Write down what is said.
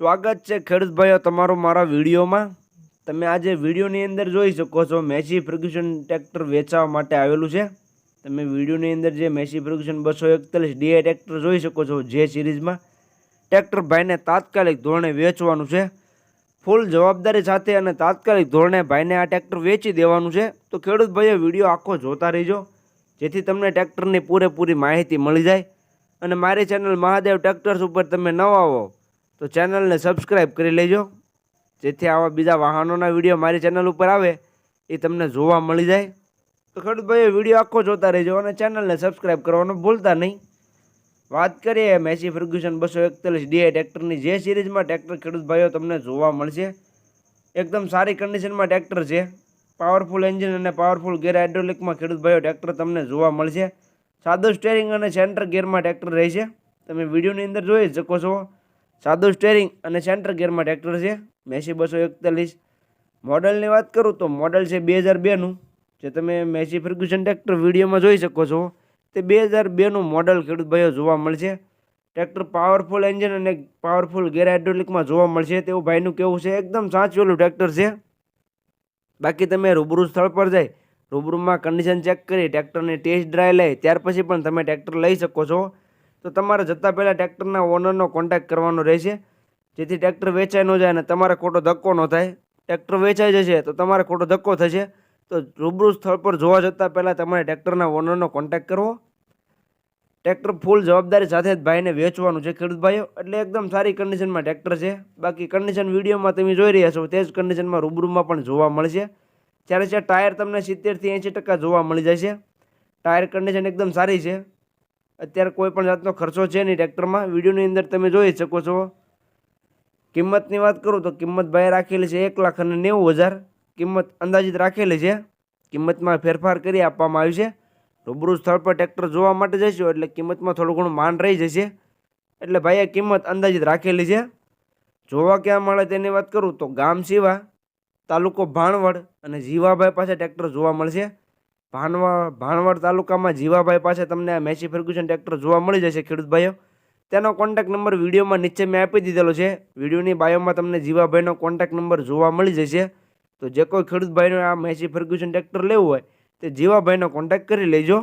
સ્વાગત છે ખેડૂત ભાઈઓ તમારું મારા વિડીયોમાં. તમે આજે વિડીયોની અંદર જોઈ શકો છો મેસી ફર્ગ્યુસન ટ્રેક્ટર વેચવા માટે આવેલું છે. તમે વિડીયોની અંદર જે મેસી ફર્ગ્યુસન બસો એકતાલીસ ડીઆઈ ટ્રેક્ટર જોઈ શકો છો જે સિરીઝમાં. ટ્રેક્ટર ભાઈને તાત્કાલિક ધોરણે વેચવાનું છે. ફૂલ જવાબદારી સાથે અને તાત્કાલિક ધોરણે ભાઈને આ ટ્રેક્ટર વેચી દેવાનું છે. તો ખેડૂત ભાઈઓ વીડિયો આખો જોતા રહેજો. જેથી તમને ટ્રેક્ટરની પૂરેપૂરી માહિતી મળી જાય. અને મારી ચેનલ મહાદેવ ટ્રેક્ટર્સ ઉપર તમે નવા આવો તો ચેનલને સબસ્ક્રાઈબ કરી લેજો. જેથી આવા બીજા વાહનોના વીડિયો મારી ચેનલ ઉપર આવે, એ તમને જોવા મળી જાય. તો ખેડૂત ભાઈઓ વીડિયો આખો જોતા રહેજો અને ચેનલને સબસ્ક્રાઈબ કરવાનું ભૂલતા નહીં. વાત કરીએ મેસી ફર્ગ્યુસન બસો એકતાલીસ ડીઆઈ ટ્રેક્ટરની. જે સિરીઝમાં ટ્રેક્ટર ખેડૂત તમને જોવા મળશે. એકદમ સારી કન્ડિશનમાં ટ્રેક્ટર છે. પાવરફુલ એન્જિન અને પાવરફુલ ગેર હાઇડ્રોલિકમાં ખેડૂત ભાઈઓ ટ્રેક્ટર તમને જોવા મળશે. સાદું સ્ટેરિંગ અને સેન્ટર ગેરમાં ટ્રેક્ટર રહેશે. તમે વિડીયોની અંદર જોઈ શકો છો. સાદું સ્ટેરિંગ અને સેન્ટર ગિયરમાં ટ્રેક્ટર છે. મેસી બસો એકતાલીસ. મોડલની વાત કરું તો મોડલ છે બે હજાર બેનું જે તમે મેસી ફર્ગ્યુસન ટ્રેક્ટર વિડીયોમાં જોઈ શકો છો. તે બે હજાર બેનું મોડલ ખેડૂત ભાઈઓ જોવા મળશે. ટ્રેક્ટર પાવરફુલ એન્જિન અને પાવરફુલ ગેર હાઇડ્રોલિકમાં જોવા મળશે. તેવું ભાઈનું કેવું છે? એકદમ સાચવેલું ટ્રેક્ટર છે. બાકી તમે રૂબરૂ સ્થળ પર જાય, રૂબરૂમાં કન્ડિશન ચેક કરી ટ્રેક્ટરની ટેસ્ટ ડ્રાઈવ લઈ ત્યાર પછી પણ તમે ટ્રેક્ટર લઈ શકો છો. તો તમારે જતાં પહેલાં ટ્રેક્ટરના ઓનરનો કોન્ટેક્ટ કરવાનો રહેશે. જેથી ટ્રેક્ટર વેચાઈ ન જાય અને તમારે ખોટો ધક્કો ન થાય. ટ્રેક્ટર વેચાઈ જશે તો તમારે ખોટો ધક્કો થશે. તો રૂબરૂ સ્થળ પર જોવા જતાં પહેલાં તમારે ટ્રેક્ટરના ઓનરનો કોન્ટેક્ટ કરવો. ટ્રેક્ટર ફૂલ જવાબદારી સાથે જ ભાઈને વેચવાનું છે, ખેડૂત ભાઈઓ. એટલે એકદમ સારી કન્ડિશનમાં ટ્રેક્ટર છે. બાકી કન્ડિશન વિડીયોમાં તમે જોઈ રહ્યા છો, તે જ કન્ડિશનમાં રૂબરૂમાં પણ જોવા મળશે. જ્યારે છે ટાયર તમને સિત્તેરથી એંશી ટકા જોવા મળી જશે. ટાયર કન્ડિશન એકદમ સારી છે. અત્યારે કોઈ પણ જાતનો ખર્ચો છે નહીં ટ્રેક્ટરમાં. વિડીયોની અંદર તમે જોઈ શકો છો. કિંમતની વાત કરું તો કિંમત ભાઈ રાખેલી છે એક લાખ અને નેવું હજાર. કિંમત અંદાજિત રાખેલી છે. કિંમતમાં ફેરફાર કરી આપવામાં આવ્યું છે. રૂબરૂ સ્થળ પર ટ્રેક્ટર જોવા માટે જશો એટલે કિંમતમાં થોડું ઘણું માન રહી જશે. એટલે ભાઈએ કિંમત અંદાજિત રાખેલી છે. જોવા ક્યાં મળે તેની વાત કરું તો ગામ સિવા, તાલુકો ભાણવડ અને જીવાભાઈ પાસે ટ્રેક્ટર જોવા મળશે. ભાણવા, ભાણવડ તાલુકામાં જીવાભાઈ પાસે તમને આ મેસી ફર્ગ્યુસન ટ્રેક્ટર જોવા મળી જશે ખેડૂત ભાઈઓ તેનો કોન્ટેક્ટ નંબર વિડીયોમાં નીચે મેં આપી દીધેલો છે. વિડીયોની બાયોમાં તમને જીવાભાઈનો કોન્ટેક્ટ નંબર જોવા મળી જશે. તો જે કોઈ ખેડૂત ભાઈનો આ મેસી ફર્ગ્યુસન ટ્રેક્ટર લેવું હોય, તે જીવાભાઈનો કોન્ટેક્ટ કરી લેજો.